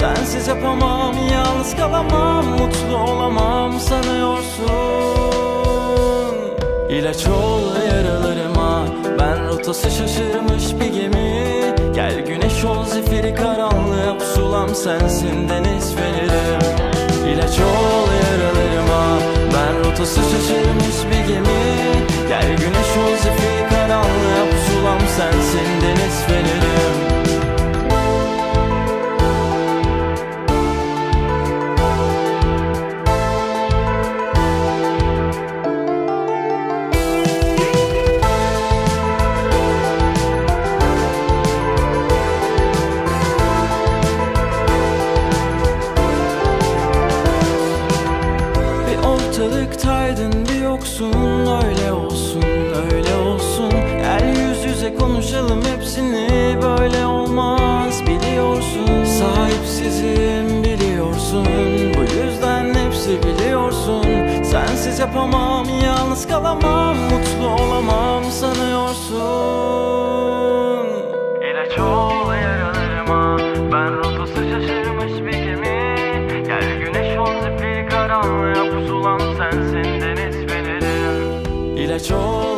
Sensiz yapamam, yalnız kalamam Mutlu olamam sanıyorsun. İlaç ol yaralarıma Ben rotası şaşırmış bir gemi. Gel güneş ol zifiri karanlığa Pusulam sensin deniz veririm İlaç ol yaralarıma Ben rotası şaşırmış bir gemi. Gel güneş ol zifiri karanlığa Pusulam sensin deniz veririm uzaktaydın bir yoksun Öyle olsun öyle olsun. Gel yüz yüze konuşalım hepsini Böyle olmaz. Biliyorsun Sahipsizim biliyorsun. Bu yüzden hepsi biliyorsun. Sensiz yapamam yalnız kalamam Mutlu olamam sanıyorsun. 그래줘.